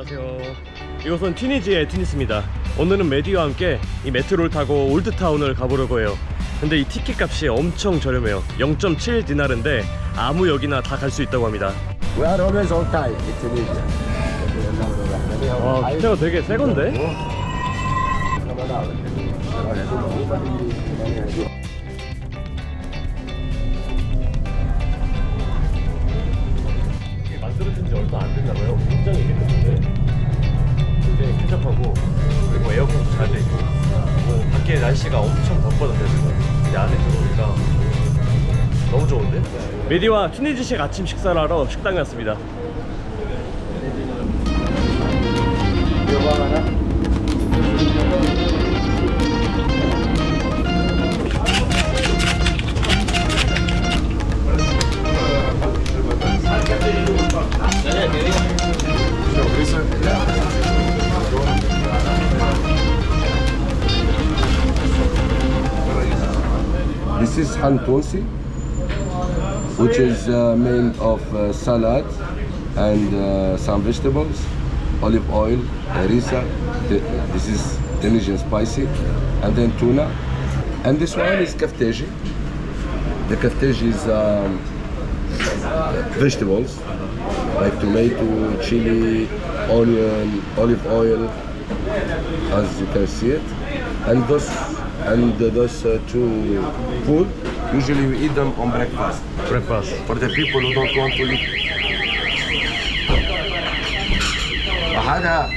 안녕하세요. 이곳은 튀니지의 튀니스입니다. 오늘은 메디와 함께 이 메트로를 타고 올드타운을 가보려고 해요. 근데 이 티켓 값이 엄청 저렴해요. 0.7 디나르인데 아무 역이나 다 갈 수 있다고 합니다. We are always on time in Tunisia. 와, 기차가 되게 새 건데? 메디와 튀니지식 아침 식사를 하러 식당에 왔습니다. This is hantonsi, which is uh, made of uh, salad and uh, some vegetables, olive oil, harissa. This is Tunisian spicy, and then tuna. And this one is kafteji. The kafteji is um, vegetables like tomato, chili, onion, olive oil, as you can see it. And those and those uh, two food Usually we eat them on breakfast. Breakfast. For the people who don't want to eat. bahada.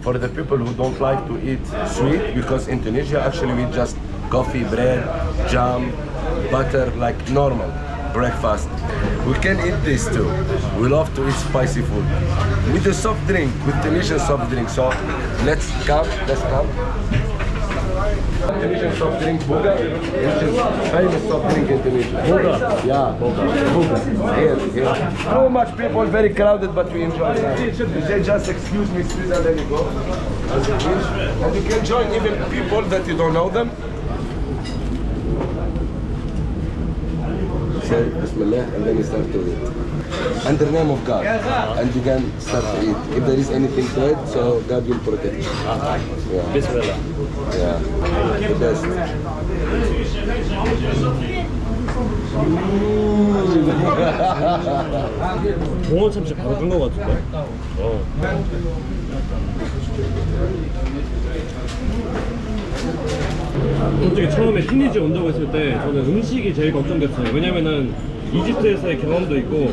for the people who don't like to eat sweet because in Tunisia actually we just coffee, bread, jam, butter like normal breakfast. We can eat this too. We love to eat spicy food. With the soft drink, with Tunisian soft drink. So let's come, let's come. Indonesian soft drink boga. Indonesian famous soft drink Indonesia. Boga. Yeah. Boga. Here, here. Too much people, very crowded, but we enjoy that. You just excuse me, please, and then you go. And you can join even people that you don't know them. Say Bismillah and then you start to eat. And the name of God. And you can start to eat. If there is anything to it, so God will protect you. Uh-huh. Yeah. Bismillah. 동원 참치 바로 끈거 같은데? 어. 솔직히 처음에 티니지 온다고 했을 때 저는 음식이 제일 걱정됐어요 왜냐면은 이집트에서의 경험도 있고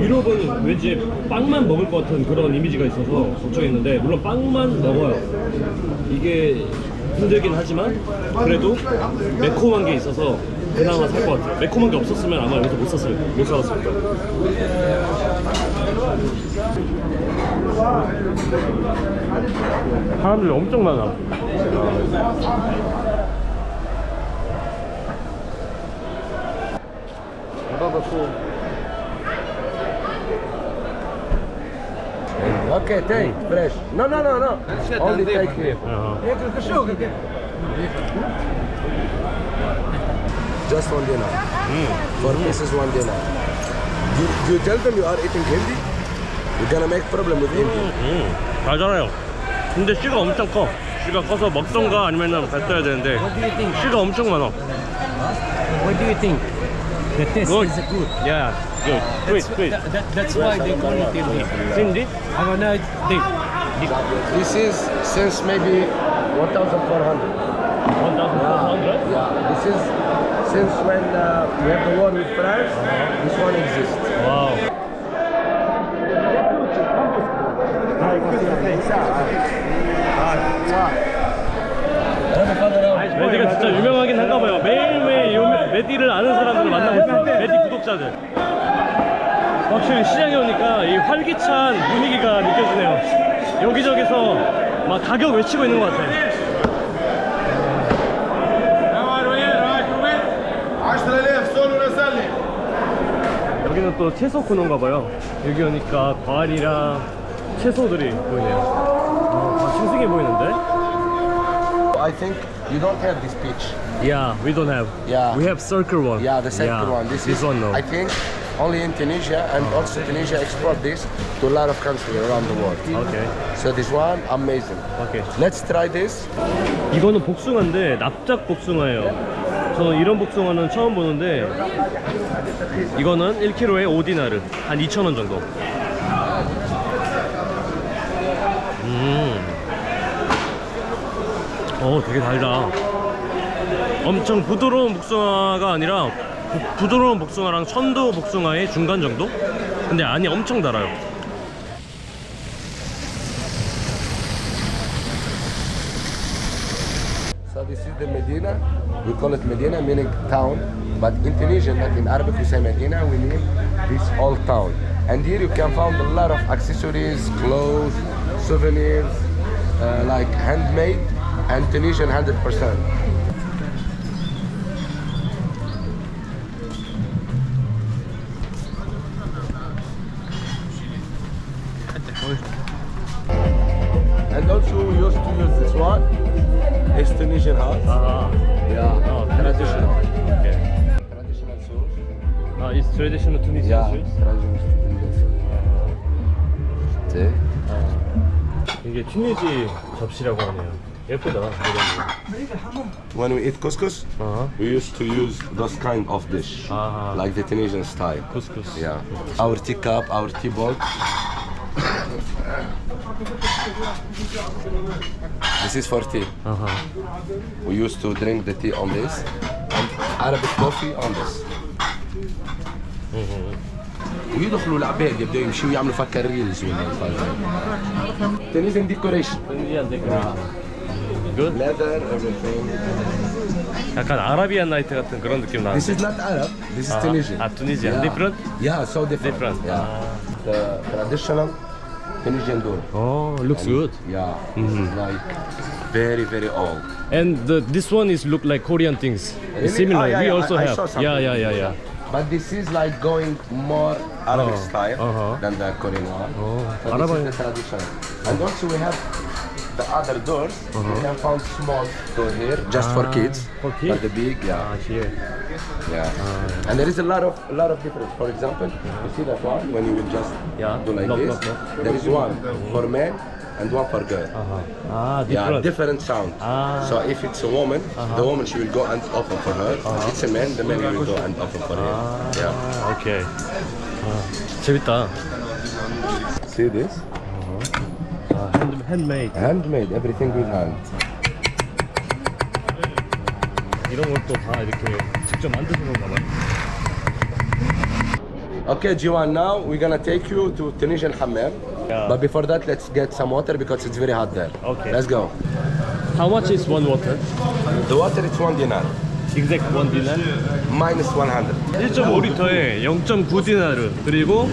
유럽은 왠지 빵만 먹을 것 같은 그런 이미지가 있어서 걱정했는데 물론 빵만 먹어요 이게 힘들긴 하지만 그래도 매콤한 게 있어서 그나마 살 것 같아요 매콤한 게 없었으면 아마 여기서 못 샀을 못 살았을 거예요 사람들이 엄청 많아. Okay, take fresh. No, no, no, no. Only take here. Just one dinner. For this is one dinner. You, you tell them you are eating Hindi, you're gonna make problem with Hindi. 음, 달잖아요. 근데 씨가 엄청 커. 씨가 커서 먹던가 아니면은 뱉어야 되는데 씨가 엄청 많아. What do you think? The taste Good. is good. Yeah, good. Sweet, sweet. That, that, that's why they call it Hindi. 신디? I don't know. They, This is since maybe 1,400. 1,400? Yeah, this is since when uh, we have the war with France, this one exists. 와우. 메디가 진짜 유명하긴 한가 봐요. 매일매일 요 메디를 아는 사람들을 만나고 있어요. 네, 메디 네, 네. 구독자들. 확실히 시장에 오니까 이 활기찬 분위기가 느껴지네요. 여기저기서 막 가격 외치고 있는 것 같아요. 여기는 또 채소 코너인가 봐요. 여기 오니까 과일이랑 채소들이 보이네요. 아, 싱싱해 보이는데? I think you don't have this peach. Yeah, we don't have. Yeah. We have circle one. Yeah, the Yeah, one. This, This is, one no. I think, only in Tunisia, and also Tunisia export this to a lot of countries around the world. Okay. So this one, amazing. Okay. Let's try this. 이거는 복숭아인데 납작 복숭아예요. 저는 이런 복숭아는 처음 보는데 이거는 1kg에 5디나르 한 2,000원 정도. 음. 어, 되게 달다. 엄청 부드러운 복숭아가 아니라 부, 부드러운 복숭아랑 천도 복숭아의 중간 정도? 근데 안이 엄청 달아요. So this is the Medina. We call it Medina, meaning town. But in Tunisian, like in Arabic, we say Medina. We mean this old town. And here you can find a lot of accessories, clothes, souvenirs, uh, like handmade and Tunisian 100%. It's Tunisian house. 아, Yeah. 어, traditional. 오케이. Traditional shoes. 아, is traditional Tunisian Yeah. shoes? Traditional Tunisian shoes. See? 이게 튀니지 접시라고 하네요. 예쁘다. 이런 When we eat couscous, 거. 어. we used to use this kind of dish, Ah. like the Tunisian style. 쿠스쿠스. Yeah. Our teacup, our tea bowl. this is for tea. 아하. We used to drink the tea on this, and Arabic coffee on this. ويدخلوا العباد يبداوا يمشيوا يعملوا فكر ريلز ولا Tunisian decoration. 인디안 데코레이션. 굿. Leather, everything. 약간 아라비안 나이트 같은 그런 느낌 나는데. This is not Arab. This is 아, Tunisian. 아, Tunisian. Yeah. Different? Yeah, so different. Different. Yeah. The traditional Tunisian door. 어, looks good. Yeah. Like very, very old. And the, this one is look like Korean things. Really? Similar. Ah, yeah, We yeah, also I- I have. saw something. yeah, yeah, yeah, yeah. But this is like going more Arabic Oh, style uh-huh. than the Korean one. Oh, so Arabic. this is the traditional. And also we have the other doors. You can find small door here just for Uh-huh. Ah, kids. for kids? But the big, yeah, 아, here. yeah. And there is a lot of a lot of difference. For example, you see that one when you will just Yeah. do like Knock, this. knock, knock. There is one for men and one for girl. 아하. 아, Yeah, different. different sound. Ah. So if it's a woman, the woman she will go and open for her. If it's a man, the man will go and open for him. Yeah. 아, 오케이. 아, 재밌다. See this? 아, 핸드메이드. Handmade, everything with hand. 이런 걸 또 다 이렇게 직접 만드는 건가 봐요. Okay, Jiwan, now we're gonna take you to Tunisian Hammam. Yeah. But before that, let's get some water because it's very hot there. Okay. Let's go. How much is one water? The water is one dinar, Exact one dinar? minus 100. 1.5리터에 0.9 디나르 그리고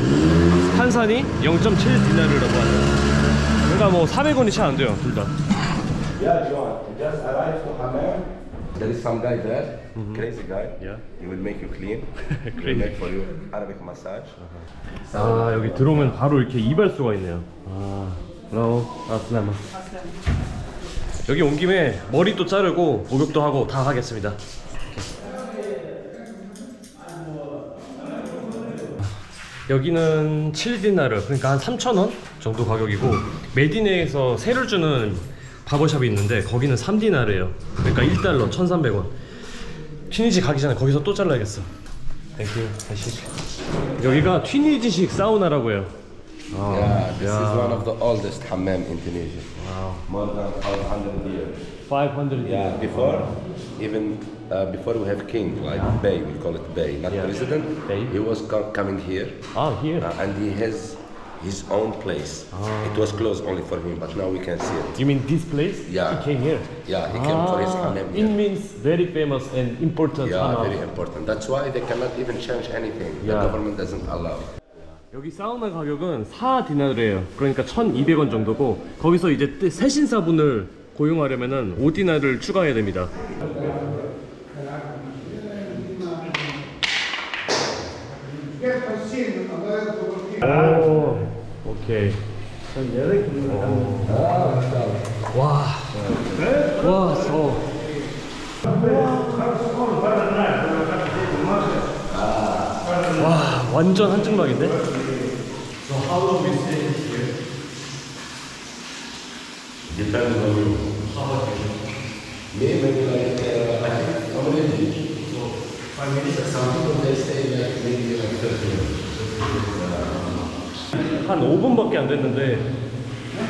탄산이 0.7 디나르라고 하네요. 그러니까 뭐 400원이 채 안 돼요, 둘 다. Yeah, Jiwan, just arrived to Hammam. There is some guy there, crazy guy. Yeah. He will make you clean. He will Crazy. make for you Arabic massage. 아, 여기 들어오면 바로 이렇게 이발소가 있네요. 아, hello, 아슬라마. 여기 온 김에 머리도 자르고 목욕도 하고 다 하겠습니다. 여기는 7디나르 그러니까 한 3,000원 정도 가격이고 메디네에서 세를 주는 바버샵이 있는데 거기는 3디나르예요 그러니까 1달러 1,300원 튀니지 가기 전에 거기서 또 잘라야겠어 땡큐 다시 여기가 튀니지식 사우나라고 해요 Yeah, this yeah. is one of the oldest hammam in Tunisia. Wow. More than 500 years. 500 Yeah, before, even uh, before we have king, like Bey, we call it Bey, not Yeah. president. Bey. He was co- coming here, 아 here uh, and he has his own place. It was closed only for him, but now we can see it. You mean this place? Yeah. He came here. Yeah, he came for his Ah, hammam it means very famous and important Yeah, hammam. very important. That's why they cannot even change anything. The Yeah. government doesn't allow. 여기 사우나 가격은 4디나르예요. 그러니까 1,200원 정도고 거기서 이제 뜨- 세신사분을 고용하려면은 5디나르를 추가해야 됩니다. 오케이. 오. 와, 와, 저. 와 완전 한증막인데? Maybe like uh, already. Some people they stay like maybe like 30 minutes. 한 5분밖에 안 됐는데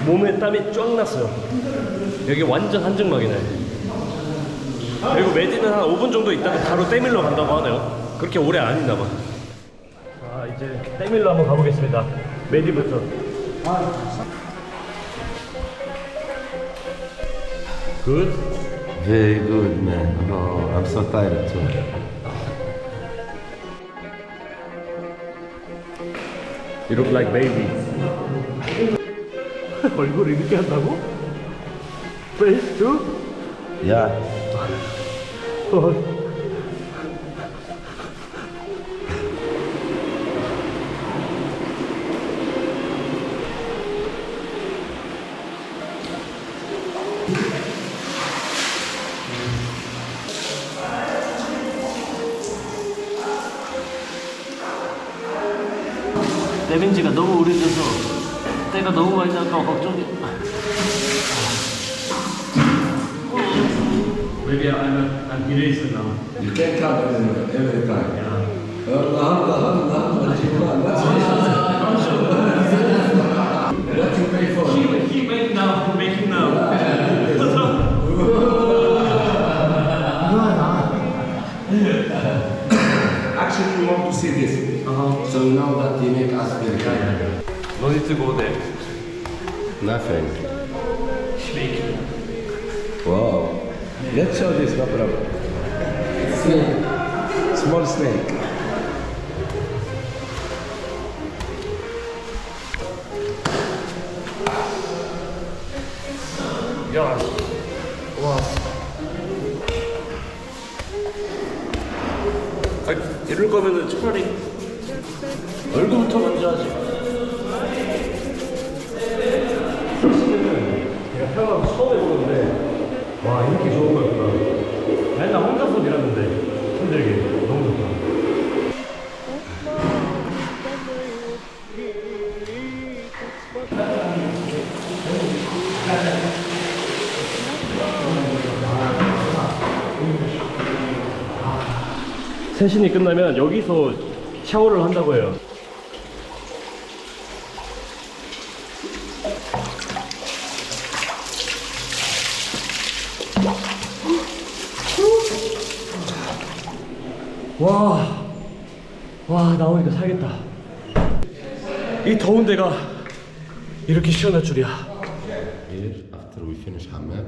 몸에 땀이 쫙 났어요. 여기 완전 한증막이네. 그리고 메디는 한 5분 정도 있다가 바로 때밀러 간다고 하네요. 그렇게 오래 안 있나 봐. 아 이제 때밀러 한번 가보겠습니다. 메디부터. 굿. Very good, man. Oh, I'm so tired too. You look like baby. 얼굴 이렇게 한다고? Face too? Yeah. 들은 지가 너무 오래돼서 때가 너무 많이 날까 걱정이. Maybe I'm, I'm erasing now. You can't cut every time. Yeah. Uh, uh, uh, uh, uh, uh, uh, uh, uh, uh, want to see this. So now that you make us very kind. No need to go there. Nothing. Snake. Wow. Let's show this, no problem. Snake. Small snake. 야, 와. 아, 이럴 거면은 차라리 얼굴부터 먼저 하지. 제가 태어나서 처음 해보는데 와 이렇게 좋은 거였구나. 맨날 혼자서 일하는데 힘들게 세신이 끝나면 여기서 샤워를 한다고 해요. 와, 와 나오니까 살겠다. 이 더운 데가 이렇게 시원할 줄이야. Here, after we finish hammam,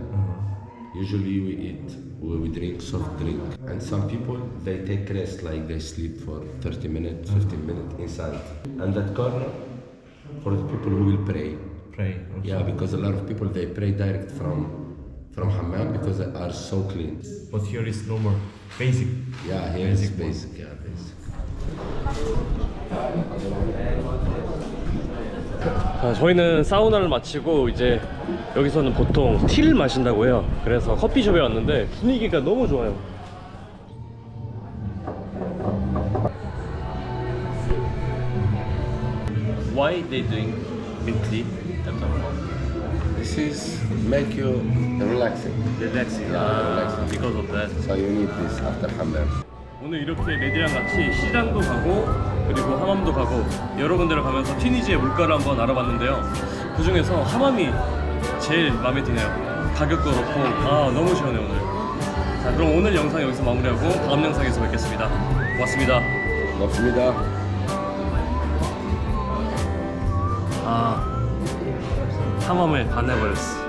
usually we eat, we, we drink soft drink. And some people, they take rest, like they sleep for 30 minutes, 15 minutes inside. And that corner, for the people who will pray. Pray. Yeah, because a lot of people, they pray direct from from hammam because they are so clean. But here is no more basic. Yeah, here is basic, yeah, basic. 자, 저희는 사우나를 마치고 이제 여기서는 보통 티를 마신다고 해요. 그래서 커피숍에 왔는데 분위기가 너무 좋아요. Why they doing mint tea? This is make you relaxing. Relaxing. relaxing. because of that. So you need this after hammam. 오늘 이렇게 레디랑 같이 시장도 가고 그리고 하맘도 가고 여러 군데를 가면서 튀니지의 물가를 한번 알아봤는데요. 그 중에서 하맘이 제일 마음에 드네요. 가격도 그렇고 아 너무 시원해 오늘. 자 그럼 오늘 영상 여기서 마무리하고 다음 영상에서 뵙겠습니다. 고맙습니다. 고맙습니다. 아 하맘을 반해버렸어.